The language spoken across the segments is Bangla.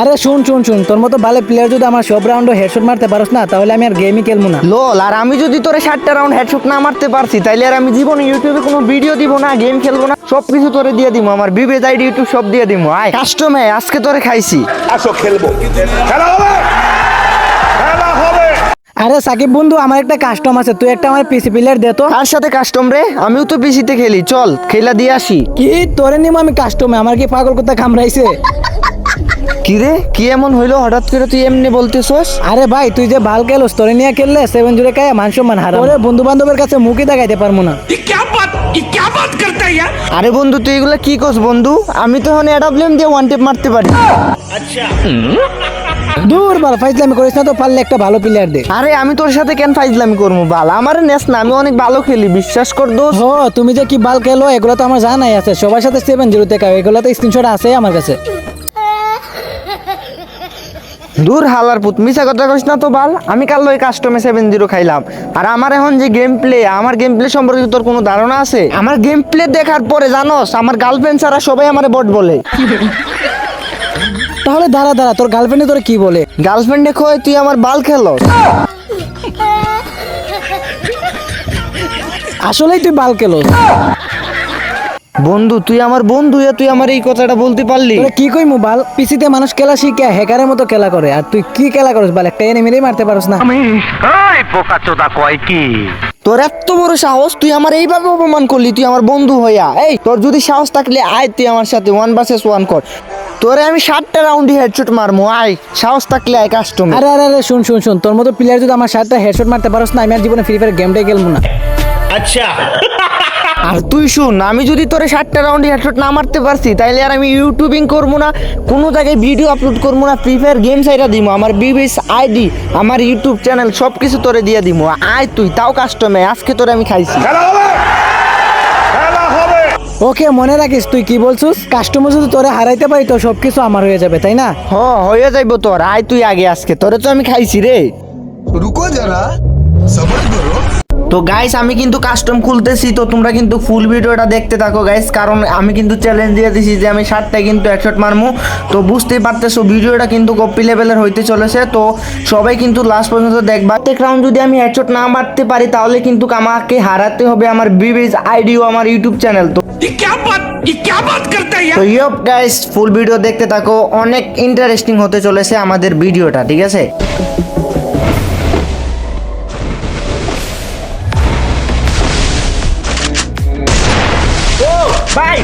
আরে শুন শুন শুন তোর মতো ভালো প্লেয়ার যদি আমার সব রাউন্ডে হেডশট মারতে পারস না তাহলে আমি আর গেমই খেলব না। লোল আর আমি যদি তোরে ষাটটা রাউন্ড হেডশট না মারতে পারছি তাইলে আর আমি জীবনে ইউটিউবে কোনো ভিডিও দিব না গেম খেলব না সব কিছু তোরে দিয়ে দিব আমার বিবেজ আইডি ইউটিউব সব দিয়ে দিব আয়। কাস্টমে আজকে তোরে খাইছি। আসো খেলব। খেলা হবে! খেলা হবে! আরে সাকিব বন্ধু আমার একটা কাস্টম আছে তুই একটা আমার পিসি প্লেয়ার দে তো। কার সাথে কাস্টম রে? আমিও তো পিসিতে খেলি চল খেলা দিয়ে আসি। কি তোরে নিম আমি কাস্টমে আমার কি পাগল কথা কামড়াইছে? কি রে? কি এমন হইল? হঠাৎ করে তুই এমনি বলতেছস? আরে ভাই তুই যে বাল খেলো তোরে নিয়ে খেললে সেভেন জুড়ে কায় মান সম্মান হারা ওরে বন্ধু বান্ধবের কাছে মুখে দেখাইতে পারব না। আরে বন্ধু তুই এগুলো কি করস বন্ধু? আমি তো এখন অ্যাডাবলেম দিয়ে ওয়ান টেপ মারতে পারি। আচ্ছা। দূর বাল ফাইজলামি করিস না তো পারলে একটা ভালো প্লেয়ার দে। আরে আমি তোর সাথে কেন ফাইজলামি করব বাল? আমার নেস না আমি অনেক ভালো খেলি বিশ্বাস কর দোষ ও তুমি যে কি বাল খেলো এগুলো তো আমার জানাই আছে। সবার সাথে সেভেন জিরোতে কাও এগুলো তো স্ক্রিনশট আছে আমার কাছে। দূর হালার পুত, মিছা কথা কইস না তো বাল। আমি কাল ওই কাস্টমে সেভেন জিরো খাইলাম। আর আমার এখন যে গেম প্লে আমার গেম প্লে সম্পর্কে তোর কোনো ধারণা আছে? আমার গেম প্লে দেখার পরে জানোস, আমার গার্লফ্রেন্ড ছাড়া সবাই আমার বট বলে। তাহলে দাঁড়া দাঁড়া, তোর গার্লফ্রেন্ডে তোর কি বলে? গার্লফ্রেন্ড দেখো তুই আমার বাল খেলস। আসলেই তুই বাল খেলো বন্ধু তুই আমার বন্ধু হয়ে তুই আমার এই কথাটা বলতে পারলি। কি কই বাল পিসিতে মানুষ খেলা শিখে হ্যাকারের মতো খেলা করে। আর তুই কি খেলা করিস বাল? একটা এনিমিলেই মারতে পারস না। তোর এত বড় সাহস তুই আমার এইভাবে অপমান করলি তুই আমার বন্ধু হইয়া। এই তোর যদি সাহস থাকলে আয় তুই আমার সাথে ওয়ান ভার্সেস ওয়ান কর। তোরে আমি সাতটা রাউন্ডে হেডশট মারমু আয়। সাহস থাকলে আয় কাস্টমার আরে আরে আরে শুন শুন শুন। তোর মতো প্লেয়ার যদি আমার সাথে হেডশট মারতে পারস না আমি আর জীবনে ফ্রি ফায়ার গেমটাই খেলব না। আর তুই শুন আমি যদি তোরে ষাটটা রাউন্ড হেডশট না মারতে পারছি তাইলে আর আমি ইউটিউবিং করব না কোনো জায়গায় ভিডিও আপলোড করব না ফ্রি ফায়ার গেম সাইডা দিব আমার বিবিএস আইডি আমার ইউটিউব চ্যানেল সব কিছু তোরে দিয়ে দিব আয় তুই তাও কাস্টমে আজকে তোরে আমি খাইছি। ওকে মনে রাখিস তুই কি বলছিস? কাস্টমার যদি তোরে হারাইতে পারি তো সব কিছু আমার হয়ে যাবে তাই না? হ হয়ে যাইবো তোর আয় তুই আগে আজকে তোরে তো আমি খাইছি রে। রুকো যারা সবর করো। তো গাইস আমি কিন্তু কাস্টম খুলতেছি তো তোমরা কিন্তু ফুল ভিডিওটা দেখতে থাকো গাইস কারণ আমি কিন্তু চ্যালেঞ্জ দিয়ে দিছি যে আমি ষাটটায় কিন্তু একশট মারমো। তো বুঝতেই পারতেছো ভিডিওটা কিন্তু কপি লেভেলের হইতে চলেছে। তো সবাই কিন্তু লাস্ট পর্যন্ত দেখবা। প্রত্যেক রাউন্ড যদি আমি একশট না মারতে পারি তাহলে কিন্তু আমাকে হারাতে হবে আমার বিবিজ আইডিও আমার ইউটিউব চ্যানেল। তো গাইস ফুল ভিডিও দেখতে থাকো। অনেক ইন্টারেস্টিং হতে চলেছে আমাদের ভিডিওটা ঠিক আছে? ভাই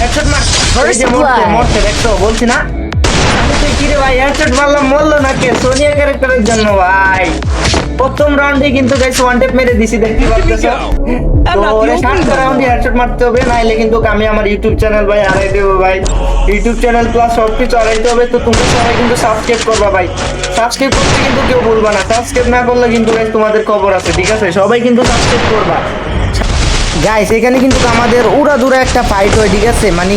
হেডশট মার এই যে মরছে মরছে দেখছ? বলছি না? আমি তুই কি রে ভাই হেডশট মারলাম মরলো না কে সোনিয়া ক্যারেক্টারের জন্য ভাই। প্রথম রাউন্ডে কিন্তু গাইস ওয়ান টেপ মেরে দিছি দেখতে পাচ্ছো? ওরে সাতটা রাউন্ডে হেডশট মারতে হবে নাইলে কিন্তু আমি আমার ইউটিউব চ্যানেল ভাই হারাই দেবো ভাই। ইউটিউব চ্যানেল প্লাস সব কিছু হারাইতে হবে তো তোমরা সবাই কিন্তু সাবস্ক্রাইব করবা ভাই। সাবস্ক্রাইব করতে কিন্তু কেউ ভুলবা না। সাবস্ক্রাইব না করলে কিন্তু তোমাদের খবর আছে ঠিক আছে? সবাই কিন্তু সাবস্ক্রাইব করবা। গাইস এখানে কিন্তু আমাদের উড়া দূরে একটা ফাইট হয় ঠিক আছে? মানে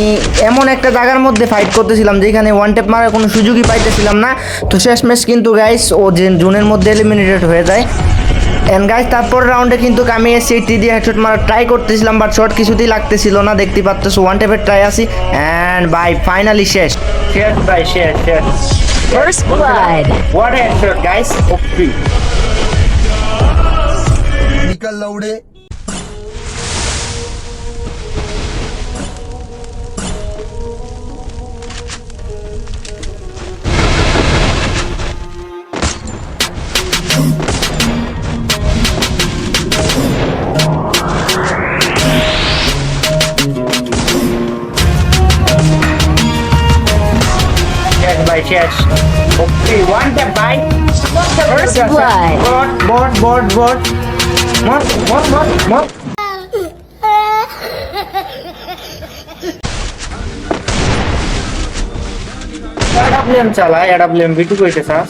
এমন একটা জায়গার মধ্যে ফাইট করতেছিলাম যেখানে ওয়ান টেপ মারার কোনো সুযোগই পাইতেছিলাম না। তো শেষমেশ কিন্তু গাইস ও যে জুনের মধ্যে এলিমিনেটেড হয়ে যায়। অ্যান্ড গাইস তারপর রাউন্ডে কিন্তু আমি এসে টি দিয়ে হেডশট মারার ট্রাই করতেছিলাম বাট শর্ট কিছুতেই লাগতেছিল না দেখতে পাচ্তেছো ওয়ান টেপের ট্রাই আসি অ্যান্ড বাই ফাইনালি শেষ। শেষ বাই শেষ শেষ। হেডশট গাইস নিকল লাউডে শেষ OP one tap bye First blood. Bot bot bot bot মত মত মত এডাব্লিউএম চালা এডাব্লিউএম বিটু কইতে চাস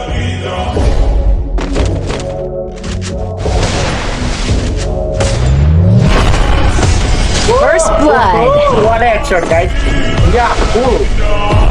First blood. Oh, what a headshot, guys. Yeah, cool.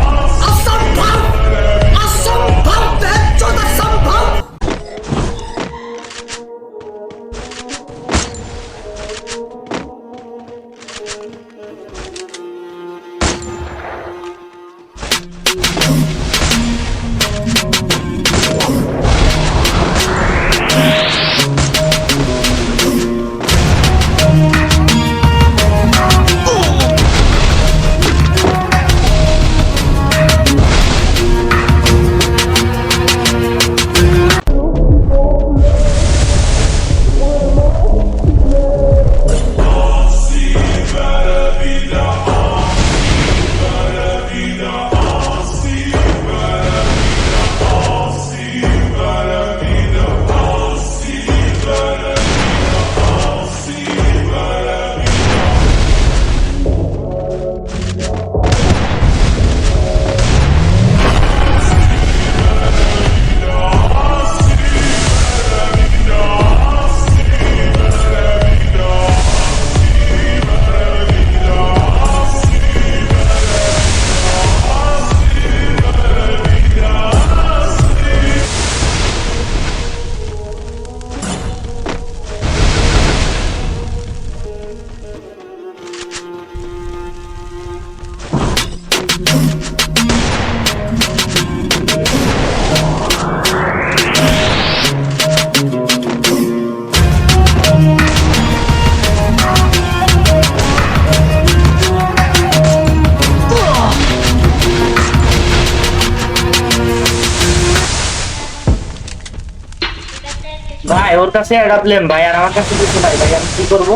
ভাই ওর কাছে অ্যাডাপ্লেন ভাই আর আমার কাছে কিছু নাই ভাই আমি কি করব?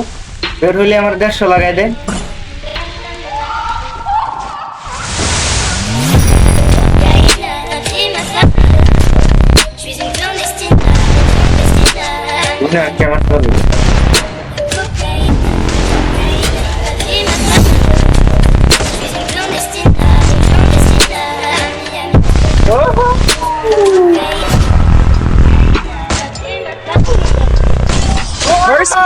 বের হইলে আমার দেড়শো লাগাই দেন। কেমন